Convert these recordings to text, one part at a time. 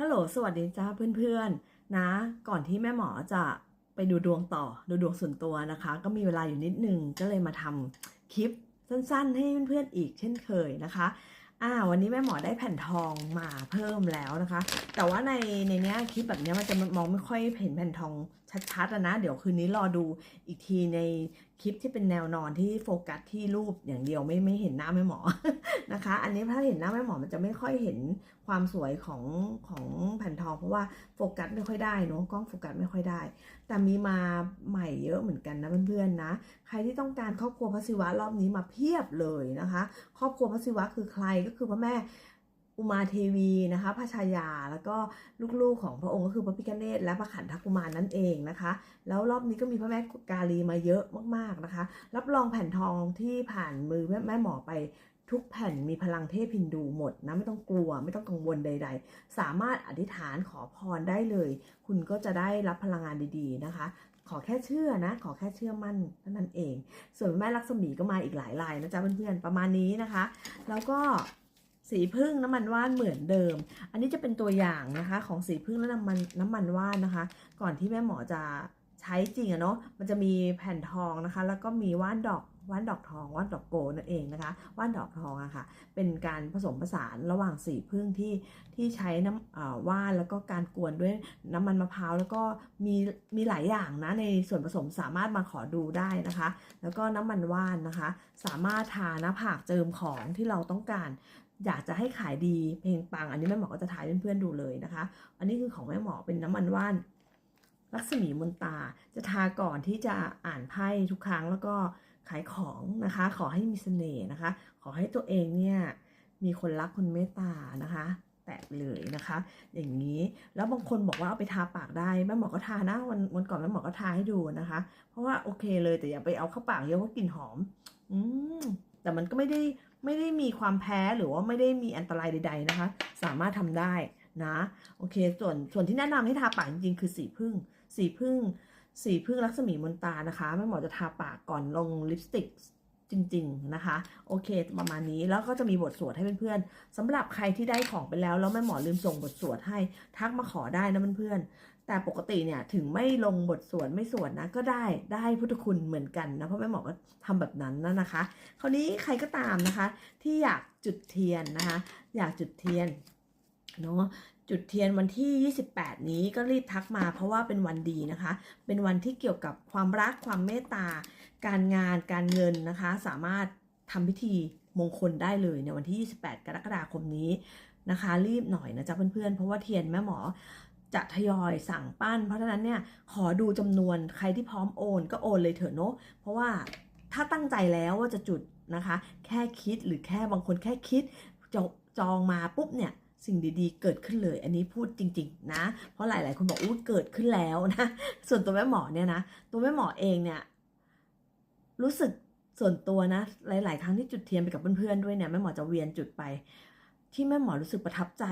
ฮัลโหลสวัสดีจ้าเพื่อนๆนะ ก่อนที่แม่หมอจะไปดูดวงต่อดูดวงส่วนตัวนะคะ ก็มีเวลาอยู่นิดนึงก็เลยมาทำคลิปสั้นๆ ให้เพื่อนๆอีกเช่นเคยนะคะอ่าวันนี้แม่หมอได้แผ่นทองมาเพิ่มแล้วนะคะ แต่ว่าในในเนี้ยคลิปแบบเนี้ยมันจะมองไม่ค่อยเห็นแผ่นทองชัดๆนะ เดี๋ยวคืนนี้รอดูอีกทีใน คลิปที่เป็นแนวนอนที่โฟกัสที่รูปอย่างเดียวไม่ไม่เห็นหน้าแม่หมอนะคะ อันนี้ถ้าเห็นหน้าแม่หมอมันจะไม่ค่อยเห็นความสวยของของแผ่นทอง เพราะว่าโฟกัสไม่ค่อยได้เนอะกล้องโฟกัสไม่ค่อยได้ แต่มีมาใหม่เยอะเหมือนกันนะเพื่อนๆนะ ใครที่ต้องการครอบครัวพระศิวะรอบนี้มาเพียบเลยนะคะ ครอบครัวพระศิวะคือใครก็คือพระแม่ อุมาเทวีนะคะพระชายาแล้วก็ลูกๆของพระองค์ก็คือพระพิฆเนศและพระขันธกุมารนั่นเองนะคะ แล้วรอบนี้ก็มีพระแม่กาลีมาเยอะมากๆนะคะ รับรองแผ่นทองที่ผ่านมือแม่แม่หมอไปทุกแผ่นมีพลังเทพฮินดูหมดนะไม่ต้องกลัวไม่ต้องกังวลใด ๆ สามารถอธิษฐานขอพรได้เลย คุณก็จะได้รับพลังงานดีๆนะคะ ขอแค่เชื่อนะ ขอแค่เชื่อมั่นเท่านั้นเอง ส่วนแม่ลักษมีก็มาอีกหลายลายนะจ๊ะเพื่อนๆประมาณนี้นะคะ แล้วก็ สีพึ่งน้ำมันว่านเหมือนเดิม อันนี้จะเป็นตัวอย่างนะคะ ของสีพึ่งและน้ำมันน้ำมันว่านนะคะ ก่อนที่แม่หมอจะใช้จริงอะเนาะ มันจะมีแผ่นทองนะคะ แล้วก็มีว่านดอกว่านดอกทองว่านดอกโกนั่นเองนะคะว่านดอกทองอะค่ะ เป็นการผสมผสานระหว่างสีพึ่งที่ที่ใช้น้ำว่านแล้วก็การกวนด้วยน้ำมันมะพร้าวแล้วก็มีมีหลายอย่างนะในส่วนผสมสามารถมาขอดูได้นะคะ แล้วก็น้ำมันว่านนะคะ สามารถทาหน้าผากเจิมของที่เราต้องการ อยากจะให้ขายดีเพลงปัง อันนี้แม่หมอก็จะถ่ายเพื่อนๆดูเลยนะคะ อันนี้คือของแม่หมอเป็นน้ำมันว่านลักษมีมนตาจะทาก่อนที่จะอ่านไพ่ทุกครั้งแล้วก็ขายของนะคะ ขอให้มีเสน่ห์นะคะ ขอให้ตัวเองเนี่ยมีคนรักคนเมตตานะคะแตะเลยนะคะ อย่างนี้แล้วบางคนบอกว่าเอาไปทาปากได้แม่หมอก็ทานะวันวันก่อนแม่หมอก็ทาให้ดูนะคะ เพราะว่าโอเคเลยแต่อย่าไปเอาเข้าปากเยอะเพราะกลิ่นหอม อืมแต่มันก็ไม่ได้ ไม่ได้มีความแพ้หรือว่าไม่ได้มีอันตรายใด ๆนะคะ สามารถทำได้นะโอเค ส่วนส่วนที่แนะนำให้ทาปากจริงๆคือสีพึ่ง สีพึ่ง สีพึ่งลักษมีมนตานะคะแม่หมอจะทาปากก่อนลงลิปสติก จริง ๆ นะคะ โอเค ประมาณนี้แล้วก็จะมีบทสวดให้เพื่อนๆสำหรับใครที่ได้ของไปแล้ว แล้วแม่หมอลืมส่งบทสวดให้ทักมาขอได้นะเพื่อนๆแต่ปกติเนี่ยถึงไม่ลงบทสวดไม่สวดนะก็ได้ได้พุทธคุณเหมือนกันนะเพราะแม่หมอก็ทำแบบนั้นนะนะคะ คราวนี้ใครก็ตามนะคะ ที่อยากจุดเทียนนะคะ อยากจุดเทียนเนาะ จุดเทียนวันที่ 28 นี้ก็รีบทักมาเพราะว่าเป็นวันดีนะคะ เป็นวันที่เกี่ยวกับความรักความเมตตา การงานการเงินนะคะ สามารถทำพิธีมงคลได้เลยในวันที่ 28 กรกฎาคมนี้นะคะ รีบหน่อยนะจ๊ะเพื่อนๆ เพราะว่าเทียนแม่หมอจะทยอยสั่งปั้น เพราะฉะนั้นเนี่ยขอดูจำนวนใครที่พร้อมโอนก็โอนเลยเถอะเนาะเพราะว่าถ้าตั้งใจแล้วว่าจะจุดนะคะ แค่คิดหรือแค่บางคนแค่คิดจจองมาปุ๊บเนี่ย สิ่งดีๆ เกิดขึ้นเลย อันนี้พูดจริง ๆ นะ เพราะหลาย ๆ คนบอกอู้เกิดขึ้นแล้วนะ ส่วนตัวแม่หมอเนี่ยนะ ตัวแม่หมอเองเนี่ย รู้สึกส่วนตัวนะ หลาย ๆ ครั้งที่จุดเทียนไปกับเพื่อน ๆ ด้วยเนี่ย แม่หมอจะเวียนจุดไป ที่แม่หมอรู้สึกประทับใจ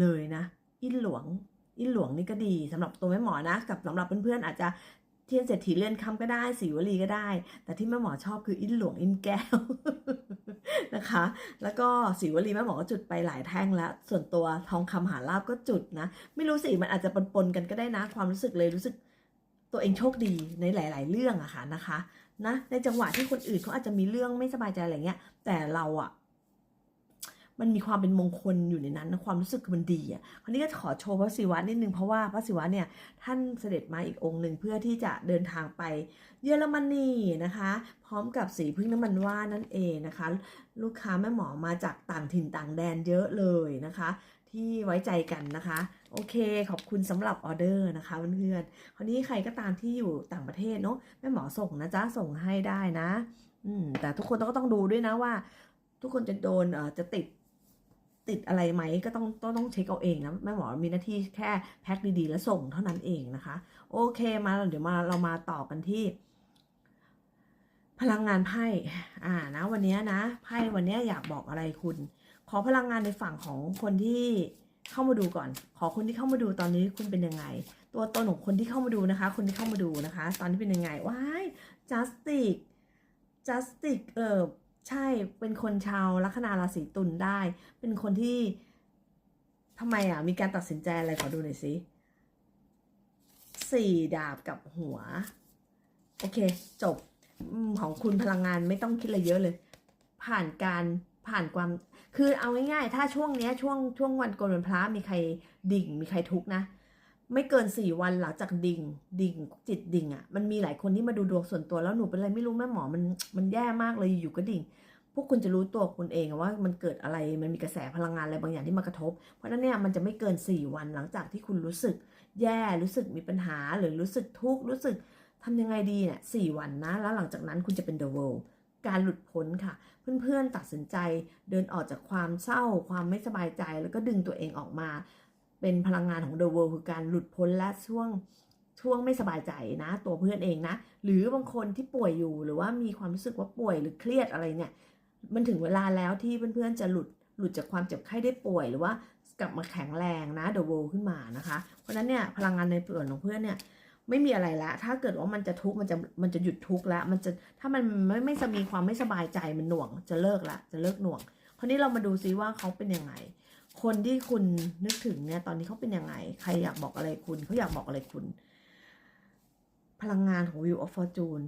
เลยนะ อินหลวงอินหลวงนี่ก็ดีสำหรับตัวแม่หมอนะ กับสำหรับเพื่อนๆอาจจะ เทียนเศรษฐีเลื่อนคำก็ได้สีวลีก็ได้ แต่ที่แม่หมอชอบคืออินหลวงอินแก้วนะคะ แล้วก็สีวลีแม่หมอก็จุดไปหลายแท่งแล้ว ส่วนตัวทองคำหาลาบก็จุดนะ ไม่รู้สิมันอาจจะปนๆกันก็ได้นะ ความรู้สึกเลยรู้สึกตัวเองโชคดีในหลาย ๆ เรื่องอะค่ะนะคะนะในจังหวะที่คนอื่นเขาอาจจะมีเรื่องไม่สบายใจอะไรเงี้ย แต่เราอะ มันมีความเป็นมงคลอยู่ในนั้น ความรู้สึกมันดีอะคราวนี้ก็ขอโชว์พระศิวะนิดนึงเพราะว่าพระศิวะเนี่ยท่านเสด็จมาอีกองค์หนึ่งเพื่อที่จะเดินทางไปเยอรมนีนะคะ พร้อมกับสีพึ่งน้ำมันว่านั่นเองนะคะ ลูกค้าแม่หมอมาจากต่างถิ่นต่างแดนเยอะเลยนะคะ ที่ไว้ใจกันนะคะโอเค ขอบคุณสำหรับออเดอร์นะคะเพื่อนๆคราวนี้ใครก็ตามที่อยู่ต่างประเทศเนาะแม่หมอส่งนะจ๊ะส่งให้ได้นะ อืมแต่ทุกคนก็ต้องดูด้วยนะว่า ทุกคนจะโดนเอ่อจะติด ติดอะไรไหมก็ต้องต้องต้องเช็คเอาเองนะแม่หมอมีหน้าที่แค่แพ็คดีๆ แล้วส่งเท่านั้นเองนะคะ โอเคมาเดี๋ยวมาเรามาต่อกันที่ พลังงานไพ่อ่านะ วันนี้นะไพ่วันนี้อยากบอกอะไรคุณ ขอพลังงานในฝั่งของคนที่เข้ามาดูก่อน ขอคนที่เข้ามาดูตอนนี้คุณเป็นยังไง ตัวตนของคนที่เข้ามาดูนะคะ คนที่เข้ามาดูนะคะ ตอนนี้เป็นยังไงว้าย justice justice เออ ใช่เป็นคนชาวลัคนาราศีตุลได้ เป็นคนที่ทำไมอะ มีการตัดสินใจอะไรขอดูหน่อยสิสี่ดาบกับหัว โอเค จบของคุณพลังงานไม่ต้องคิดอะไรเยอะเลย ผ่านการผ่านความ คือเอาง่ายๆ ถ้าช่วงเนี้ยช่วงช่วงวันโกนวันพระมีใครดิ่ง มีใครทุกข์นะ ไม่เกินสี่วันหลังจากดิ่ง ดิ่งจิตดิ่งอะ่ะมันมีหลายคนที่มาดูดวงส่วนตัวแล้วหนูเป็นอะไรไม่รู้แม่หมอมันมันแย่มากเลยอยู่ๆก็ดิ่ง พวกคุณจะรู้ตัวคุณเองว่ามันเกิดอะไรมันมีกระแสพลังงานอะไรบางอย่างที่มากระทบ เพราะนั้นเนี่ยมันจะไม่เกิน4วันหลังจากที่คุณรู้สึก แย่รู้สึกมีปัญหาหรือรู้สึกทุกข์รู้สึกทำยังไงดีเนี่ยสี่วันนะ แล้วหลังจากนั้นคุณจะเป็น the world การหลุดพ้นค่ะ เพื่อนๆตัดสินใจเดินออกจากความเศร้า ความไม่สบายใจแล้วก็ดึงตัวเองออกมา เป็นพลังงานของ the world คือการหลุดพ้นและช่วงช่วงไม่สบายใจนะ ตัวเพื่อนเองนะ หรือบางคนที่ป่วยอยู่หรือว่ามีความรู้สึกว่าป่วยหรือเครียดอะไรเนี่ย มันถึงเวลาแล้วที่เพื่อนๆจะหลุดหลุดจากความเจ็บไข้ได้ป่วยหรือว่ากลับมาแข็งแรงนะ the world ขึ้นมานะคะ เพราะฉะนั้นเนี่ยพลังงานในส่วนของเพื่อนเนี่ยไม่มีอะไรละ ถ้าเกิดว่ามันจะทุกข์มันจะมันจะหยุดทุกข์แล้วมันจะถ้ามันไม่ไม่จะมีความไม่สบายใจมันหน่วง จะเลิกละ จะเลิกหน่วง คราวนี้เรามาดูซิว่าเขาเป็นยังไง คนที่คุณนึกถึงเนี่ย ตอนนี้เขาเป็นยังไง ใครอยากบอกอะไรคุณเขาอยากบอกอะไรคุณ พลังงานของ Wheel of Fortune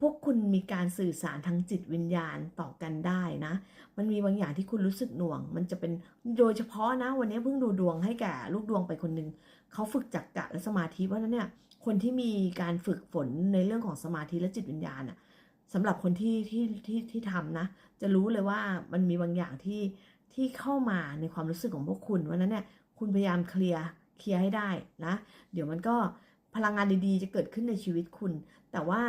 พวกคุณมีการสื่อสารทางจิตวิญญาณต่อกันได้นะ มันมีบางอย่างที่คุณรู้สึกหน่วง มันจะเป็นโดยเฉพาะนะ วันนี้เพิ่งดูดวงให้แก่ลูกดวงไปคนหนึ่งเขาฝึกจักกะและสมาธิเพราะนั้นเนี่ย คนที่มีการฝึกฝนในเรื่องของสมาธิและจิตวิญญาณอะสำหรับคนที่ที่ที่ที่ทำนะ จะรู้เลยว่ามันมีบางอย่างที่ ที่เข้ามาในความรู้สึกของพวกคุณวันนั้นเนี่ยคุณพยายามเคลียร์เคลียร์ให้ได้นะเดี๋ยวมันก็พลังงานดีๆ จะเกิดขึ้นในชีวิตคุณ แต่ว่า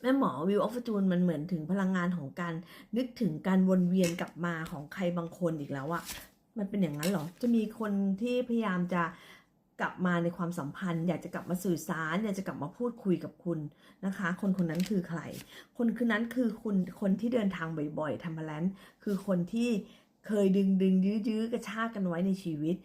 แม่หมอวิวออฟจูนมันเหมือนถึงพลังงานของการนึกถึงการวนเวียนกลับมาของใครบางคนอีกแล้วอะมันเป็นอย่างนั้นเหรอ จะมีคนที่พยายามจะ กลับมาในความสัมพันธ์ อยากจะกลับมาสื่อสาร อยากจะกลับมาพูดคุยกับคุณนะคะ คนคนนั้นคือใคร คนคือนั้นคือคุณคนที่เดินทางบ่อยๆทำมาแล้วคือคนที่เคยดึงดึงยื้อยื้อกระชากกันไว้ในชีวิต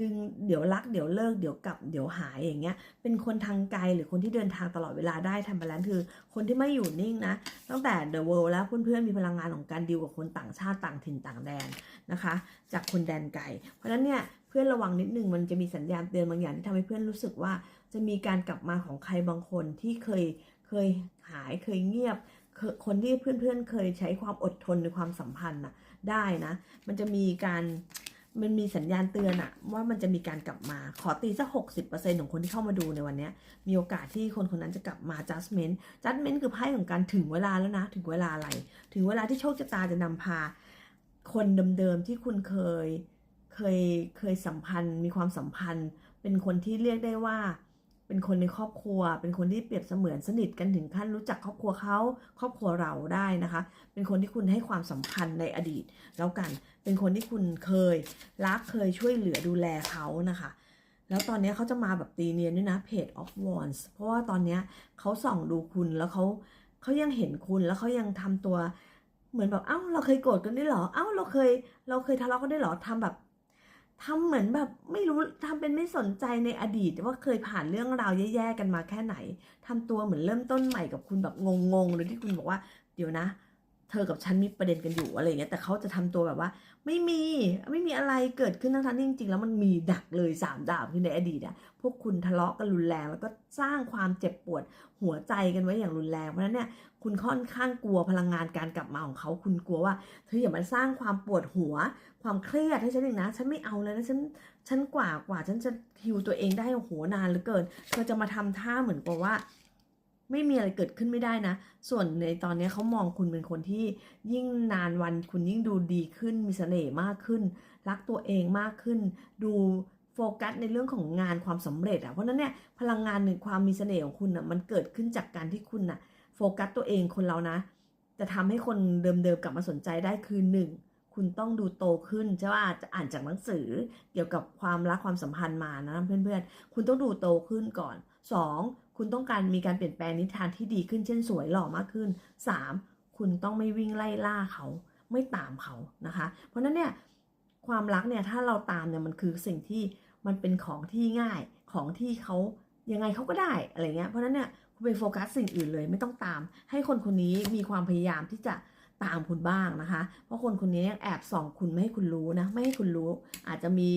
ดึงเดี๋ยวรักเดี๋ยวเลิกเดี๋ยวกลับเดี๋ยวหายอย่างเงี้ย เป็นคนทางไกลหรือคนที่เดินทางตลอดเวลาได้ทำบาลานซ์คือ คนที่ไม่อยู่นิ่งนะ ตั้งแต่ The World แล้วเพื่อนๆมีพลังงานของการดีลกับคนต่างชาติต่างถิ่นต่างแดนนะคะ จากคนแดนไกลเพราะฉะนั้นเนี่ย เพื่อนระวังนิดนึงมันจะมีสัญญาณเตือนบางอย่างที่ทำให้เพื่อนรู้สึกว่า จะมีการกลับมาของใครบางคนที่เคยเคยหายเคยเงียบ คนที่เพื่อนๆเคยใช้ความอดทนในความสัมพันธ์น่ะได้นะ มันจะมีการมันมีสัญญาณเตือนอะว่ามันจะมีการกลับมาขอตีสักหกสิบเปอร์เซ็นของคนที่เข้ามาดูในวันนี้มีโอกาสที่คนคนนั้นจะกลับมา judgment judgment คือไพ่ของการถึงเวลาแล้วนะ ถึงเวลาอะไร ถึงเวลาที่โชคชะตาจะนำพา คนเดิมๆที่คุณเคย เคยเคยสัมพันธ์มีความสัมพันธ์ เป็นคนที่เรียกได้ว่า เป็นคนในครอบครัว เป็นคนที่เปรียบเสมือนสนิทกันถึงขั้นรู้จักครอบครัวเขาครอบครัวเราได้นะคะ เป็นคนที่คุณให้ความสำคัญในอดีต แล้วกันเป็นคนที่คุณเคยรักเคยช่วยเหลือดูแลเขานะคะแล้วตอนนี้เขาจะมาแบบตีเนียนด้วยนะ Page of Wands เพราะว่าตอนนี้เขาส่องดูคุณแล้วเขาเขายังเห็นคุณแล้วเขายังทำตัว เหมือนแบบเอ้าเราเคยโกรธกันด้วยเหรอเอ้าเราเคยเราเคยทะเลาะกันด้วยเหรอทำแบบ ทำเหมือนแบบไม่รู้ทำเป็นไม่สนใจในอดีตว่าเคยผ่านเรื่องราวแย่ๆกันมาแค่ไหนทำตัวเหมือนเริ่มต้นใหม่กับคุณแบบงงๆเลยที่คุณบอกว่า เดี๋ยวนะ เธอกับฉันมีประเด็นกันอยู่อะไรเงี้ยแต่เขาจะทำตัวแบบว่า ไม่มีไม่มีอะไรเกิดขึ้นทั้งๆที่จริงๆแล้วมันมีดักเลยสามดาบคือในอดีตอะพวกคุณทะเลาะกันรุนแรง แล้วก็สร้างความเจ็บปวดหัวใจกันไว้อย่างรุนแรงเพราะฉะนั้นเนี่ยคุณค่อนข้างกลัวพลังงานการกลับมาของเขาคุณกลัวว่าเธออย่ามาสร้างความปวดหัว ความเครียดให้ฉันอีกนะ ฉันไม่เอาเลยนะฉันฉันกว่ากว่าฉันจะฮิวตัวเองได้โอ้โหนานเหลือเกินเธอจะมาทำท่าเหมือนกับว่า ไม่มีอะไรเกิดขึ้นไม่ได้นะ ส่วนในตอนนี้เขามองคุณเป็นคนที่ยิ่งนานวันคุณยิ่งดูดีขึ้น มีเสน่ห์มากขึ้น รักตัวเองมากขึ้น ดูโฟกัสในเรื่องของงานความสำเร็จอะ เพราะนั้นเนี่ยพลังงานหนึ่งความมีเสน่ห์ของคุณอะมันเกิดขึ้นจากการที่คุณอะโฟกัสตัวเองคนเรานะ จะทำให้คนเดิมๆกลับมาสนใจได้คือหนึ่งคุณต้องดูโตขึ้นใช่ว่าจะอ่านจากหนังสือเกี่ยวกับความรักความสัมพันธ์มานะเพื่อนๆ คุณต้องดูโตขึ้นก่อน 2. คุณต้องการมีการเปลี่ยนแปลงนิทานที่ดีขึ้นเช่นสวยหล่อมากขึ้น 3. คุณต้องไม่วิ่งไล่ล่าเขาไม่ตามเขานะคะ เพราะนั้นเนี่ยความรักเนี่ยถ้าเราตามเนี่ยมันคือสิ่งที่มันเป็นของที่ง่ายของที่เขายังไงเขาก็ได้อะไรเงี้ยเพราะนั้นเนี่ยคุณไปโฟกัสสิ่งอื่นเลยไม่ต้องตาม ให้คนคนนี้มีความพยายามที่จะตามคุณบ้างนะคะ เพราะคนคนนี้แอบส่องคุณไม่ให้คุณรู้นะไม่ให้คุณรู้ อาจจะมี